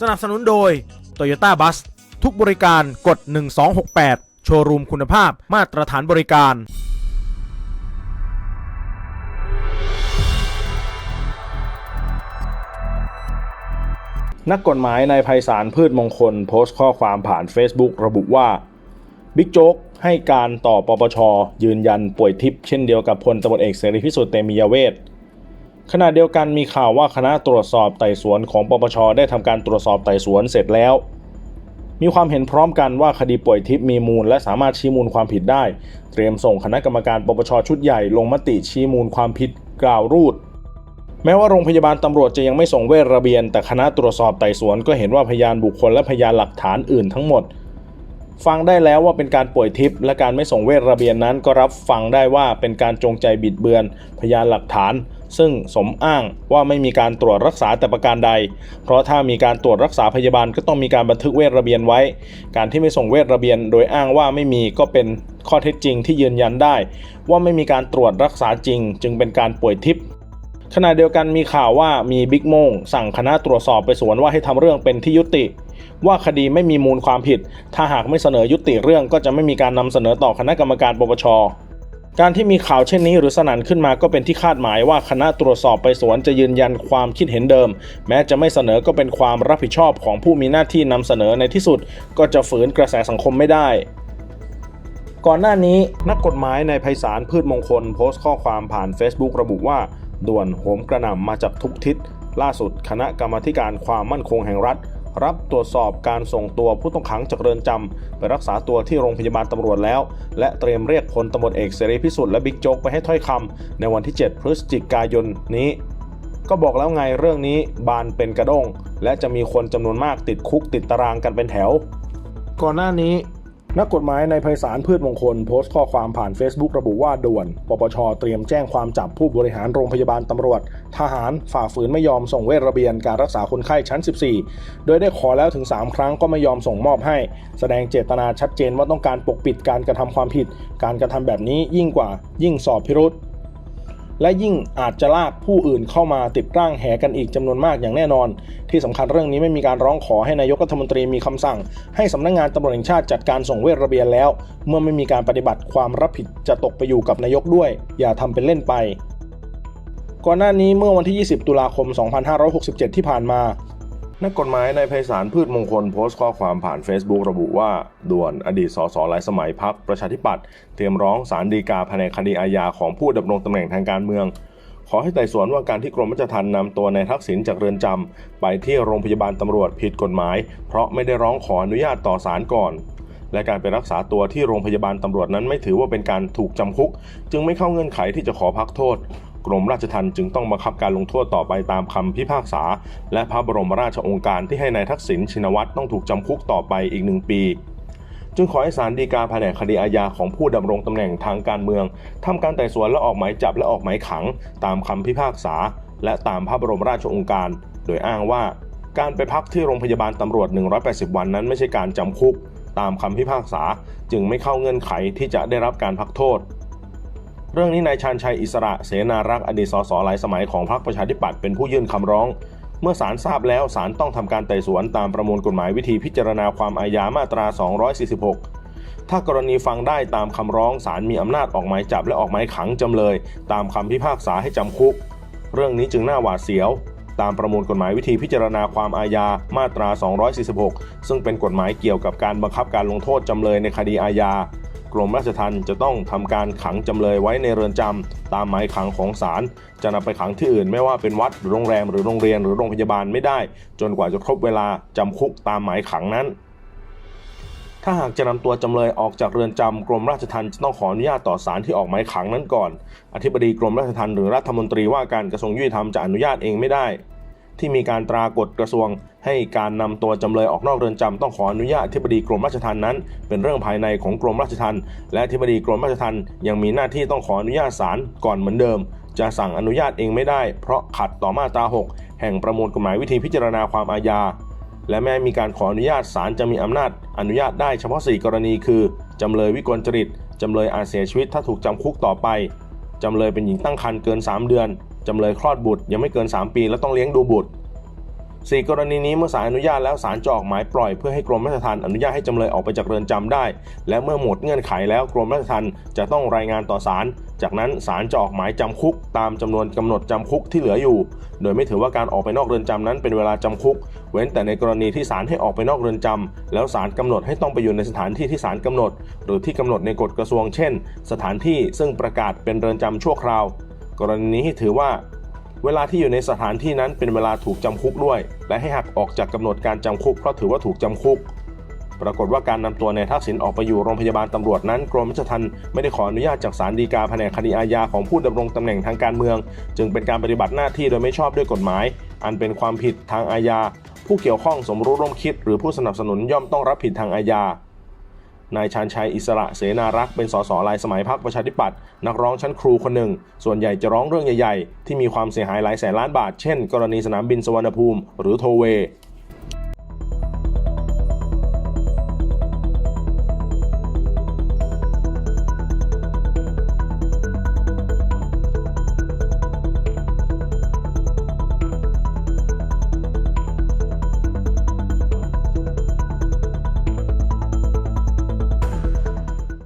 สนับสนุนโดย Toyota Bus ทุกบริการกด 1268 โชว์รูมคุณภาพมาตรฐานบริการ นักกฎหมายนายไพศาลพืชมงคลโพสต์ข้อความผ่าน Facebook ระบุว่าบิ๊กโจ๊กให้การต่อปปชยืนยันป่วยทิพย์เช่นเดียวกับพลตำรวจเอกเสรีพิสุทธิ์เตมียเวท ขณะเดียวกันมีข่าวว่าคณะตรวจสอบไต่สวนของปปชได้ทำการตรวจสอบไต่สวนเสร็จแล้ว มีความเห็นพร้อมกันว่าคดีป่วยทิพย์มีมูล และสามารถชี้มูลความผิดได้ เตรียมส่งคณะกรรมการปปชชุดใหญ่ลงมติชี้มูลความผิดกล่าวรูด แม้ว่าโรงพยาบาลตำรวจจะยังไม่ส่งเวทระเบียน แต่คณะตรวจสอบไต่สวนก็เห็นว่าพยานบุคคลและพยานหลักฐานอื่นทั้งหมดฟังได้แล้วว่าเป็นการป่วยทิพย์และการไม่ส่งเวทระเบียนนั้นก็รับฟังได้ว่าเป็นการจงใจบิดเบือน พยานหลักฐาน ซึ่งสมอ้างว่าไม่มีการตรวจรักษาแต่ประการใด เพราะถ้ามีการตรวจรักษาพยาบาลก็ต้องมีการบันทึกเวทระเบียนไว้ การที่ไม่ส่งเวทระเบียน โดยอ้างว่าไม่มีก็เป็นข้อเท็จจริงที่ยืนยันได้ ว่าไม่มีการตรวจรักษาจริง จึงเป็นการป่วยทิพย์ขณะเดียวกันมีข่าวว่ามีบิ๊กโมงสั่งคณะตรวจสอบไปสวนว่าให้ทำเรื่องเป็นที่ยุติ ว่าคดีไม่มีมูลความผิด ถ้าหากไม่เสนอยุติเรื่องก็จะไม่มีการนำเสนอต่อคณะกรรมการปปช การที่มีข่าวเช่นนี้หรือสนั่นขึ้นมาก็เป็นที่คาดหมายว่าคณะตรวจสอบไปสวนจะยืนยันความคิดเห็นเดิม แม้จะไม่เสนอก็เป็นความรับผิดชอบของผู้มีหน้าที่นำเสนอในที่สุด ก็จะฝืนกระแสสังคมไม่ได้ ก่อนหน้านี้นักกฎหมายในไพศาลพืชมงคล โพสต์ข้อความผ่าน Facebook ระบุว่า ด่วนโหมกระหน่ำมาจากทุกทิศ ล่าสุดคณะกรรมาธิการความมั่นคงแห่งรัฐ รับตรวจสอบการส่งตัวผู้ต้องขังจากเรือนจำไปรักษาตัวที่โรงพยาบาลตำรวจแล้ว และเตรียมเรียกพลตำรวจเอกเสรีพิสุทธิ์และบิ๊กโจ๊กไปให้ถ้อยคำในวันที่ 7 พฤศจิกายนนี้ ก็บอกแล้วไงเรื่องนี้บานเป็นกระด้งและจะมีคนจำนวนมากติดคุกติดตารางกันเป็นแถว ก่อนหน้านี้ นักกฎหมายในไพศาลพืชมงคลโพสต์ข้อความผ่าน Facebook ระบุว่าด่วน ปปชเตรียมแจ้งความจับผู้บริหารโรงพยาบาลตำรวจ ทหารฝ่าฝืนไม่ยอมส่งเวชระเบียนการรักษาคนไข้ชั้น 14 โดยได้ขอแล้วถึง 3 ครั้งก็ไม่ยอมส่งมอบให้ แสดงเจตนาชัดเจนว่าต้องการปกปิดการกระทำความผิด การกระทำแบบนี้ยิ่งกว่ายิ่งสอบพิรุษ และยิ่งอาจจะลากผู้อื่นเข้ามาติดร่างแหกันอีกจำนวนมากอย่างแน่นอน ที่สำคัญเรื่องนี้ไม่มีการร้องขอให้นายกรัฐมนตรีมีคำสั่ง ให้สำนักงานตำรวจแห่งชาติจัดการส่งเวทระเบียนแล้ว เมื่อไม่มีการปฏิบัติความรับผิดจะตกไปอยู่กับนายกด้วย อย่าทำเป็นเล่นไป ก่อนหน้านี้เมื่อวันที่ 20 ตุลาคม 2567 ที่ผ่านมา นักกฎหมายในไพศาลพืชมงคลโพสต์ข้อความผ่าน Facebook ระบุว่า ด่วนอดีตสสหลายสมัยพักประชาธิปัตย์เตรียมร้องศาลฎีกาแผนกคดีอาญาของผู้ดำรงตำแหน่งทางการเมือง ขอให้ไต่สวนว่าการที่กรมราชทัณฑ์นำตัวนายทักษิณจากเรือนจำ ไปที่โรงพยาบาลตำรวจผิดกฎหมาย เพราะไม่ได้ร้องขออนุญาตต่อศาลก่อน และการไปรักษาตัวที่โรงพยาบาลตำรวจนั้นไม่ถือว่าเป็นการถูกจำคุก จึงไม่เข้าเงื่อนไขที่จะขอพักโทษ กรมราชทัณฑ์จึงต้องบังคับการลงโทษต่อไปตามคำพิพากษา และพระบรมราชองค์การที่ให้นายทักษิณชินวัตรต้องถูกจำคุกต่อไปอีกหนึ่งปี จึงขอให้ศาลฎีกาแผนกคดีอาญาของผู้ดำรงตำแหน่งทางการเมืองทำการไต่สวนและออกหมายจับและออกหมายขัง ตามคำพิพากษา และตามพระบรมราชองค์การ โดยอ้างว่า การไปพักที่โรงพยาบาลตำรวจ 180 วันนั้นไม่ใช่การจำคุก ตามคำพิพากษา จึงไม่เข้าเงื่อนไขที่จะได้รับการพักโทษ เรื่องนี้นายชาญชัยอิสระเสนารักษ์อดีตสสหลายสมัยของพรรคประชาธิปัตย์เป็นผู้ยื่นคำร้อง เมื่อศาลทราบแล้วศาลต้องทำการไต่สวนตามประมวลกฎหมายวิธีพิจารณาความอาญามาตรา 246 ถ้ากรณีฟังได้ตามคำร้องศาลมีอำนาจออกหมายจับและออกหมายขังจำเลย ตามคำพิพากษาให้จำคุก เรื่องนี้จึงน่าหวาดเสียว ตามประมวลกฎหมายวิธีพิจารณาความอาญามาตรา 246 ซึ่งเป็นกฎหมายเกี่ยวกับการบังคับการลงโทษจำเลยในคดีอาญา กรมราชทัณฑ์จะต้องทำการขังจำเลยไว้ในเรือนจำตามหมายขังของศาลจะนำไปขังที่อื่น ไม่ว่าเป็นวัดหรือโรงแรมหรือโรงเรียนหรือโรงพยาบาลไม่ได้ จนกว่าจะครบเวลาจำคุกตามหมายขังนั้นถ้าหากจะนำตัวจำเลยออกจากเรือนจำกรมราชทัณฑ์จะต้องขออนุญาตต่อศาลที่ออกหมายขังนั้นก่อน อธิบดีกรมราชทัณฑ์หรือรัฐมนตรีว่าการกระทรวงยุติธรรมจะอนุญาตเองไม่ได้ ที่มีการตรากฎกระทรวง ให้การนำตัวจำเลยออกนอกเรือนจำต้องขออนุญาตอธิบดีกรมราชทัณฑ์นั้น เป็นเรื่องภายในของกรมราชทัณฑ์และอธิบดีกรมราชทัณฑ์ยังมีหน้าที่ต้องขออนุญาตศาลก่อนเหมือนเดิม จะสั่งอนุญาตเองไม่ได้ เพราะขัดต่อมาตรา 6 แห่งประมวลกฎหมายวิธีพิจารณาความอาญาและแม้มีการขออนุญาตศาลจะมีอำนาจ อนุญาตได้เฉพาะ 4 กรณีคือ จำเลยวิกลจริต จำเลยอาจเสียชีวิตถ้าถูกจำคุกต่อไป จำเลยเป็นหญิงตั้งครรภ์เกิน 3 เดือน จำเลยคลอดบุตรยังไม่เกิน 3 ปี และต้องเลี้ยงดูบุตรสี่กรณีนี้เมื่อศาลอนุญาตแล้วศาลจะออกหมายปล่อยเพื่อให้กรมราชทัณฑ์อนุญาตให้จำเลยออกไปจากเรือนจำได้ และเมื่อหมดเงื่อนไขแล้วกรมราชทัณฑ์จะต้องรายงานต่อศาลจากนั้นศาลจะออกหมายจำคุก ตามจำนวนกำหนดจำคุกที่เหลืออยู่ โดยไม่ถือว่าการออกไปนอกเรือนจำนั้นเป็นเวลาจำคุก เว้นแต่ในกรณีที่ศาลให้ออกไปนอกเรือนจำแล้วศาลกำหนดให้ต้องไปอยู่ในสถานที่ที่ศาลกำหนด หรือที่กำหนดในกฎกระทรวงเช่น สถานที่ซึ่งประกาศเป็นเรือนจำชั่วคราว กรณีนี้ให้ถือว่า เวลาที่อยู่ในสถานที่นั้นเป็นเวลาถูกจำคุกด้วย และให้หักออกจากกำหนดการจำคุกเพราะถือว่าถูกจำคุก ปรากฏว่าการนำตัวนายทักษิณออกไปอยู่โรงพยาบาลตำรวจนั้น กรมราชทัณฑ์ไม่ได้ขออนุญาตจากศาลฎีกาแผนกคดีอาญาของผู้ดำรงตำแหน่งทางการเมือง จึงเป็นการปฏิบัติหน้าที่โดยไม่ชอบด้วยกฎหมาย อันเป็นความผิดทางอาญาผู้เกี่ยวข้องสมรู้ร่วมคิด หรือผู้สนับสนุนย่อมต้องรับผิดทางอาญา นายชานชัยอิสระเสนารักษ์เป็นสสรายสมัยพรรคประชาธิปัตย์นักร้องชั้นครูคนหนึ่ง ส่วนใหญ่จะร้องเรื่องใหญ่ ๆ ที่มีความเสียหายหลายแสนล้านบาท เช่น กรณีสนามบินสวรรณภูมิ หรือโทเวย์